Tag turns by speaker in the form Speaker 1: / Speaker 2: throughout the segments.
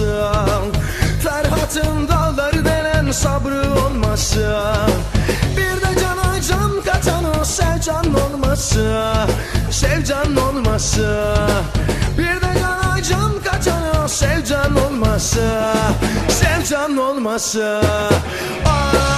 Speaker 1: olmasam Ferhat'ın dağları denen sabrı olmasa Bir de cana can katan o sevcan olmasa Sevcan olmasa Bir de cana can katan o sevcan olmasa Sevcan olmasa. Ah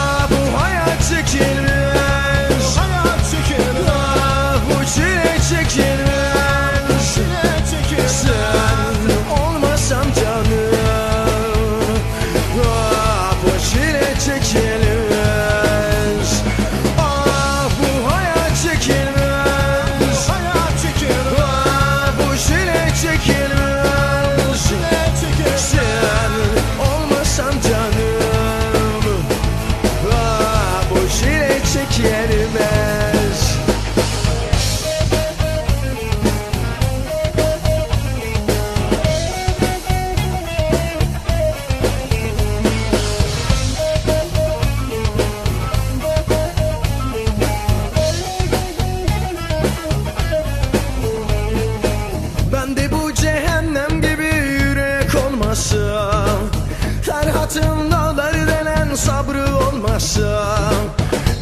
Speaker 1: Ferhat'ın dağları denen sabrı olmasa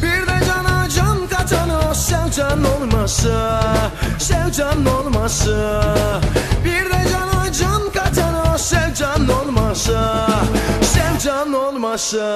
Speaker 1: Bir de cana can katan o sevcan olmasa Sevcan olmasa Bir de cana can katan o sevcan olmasa Sevcan olmasa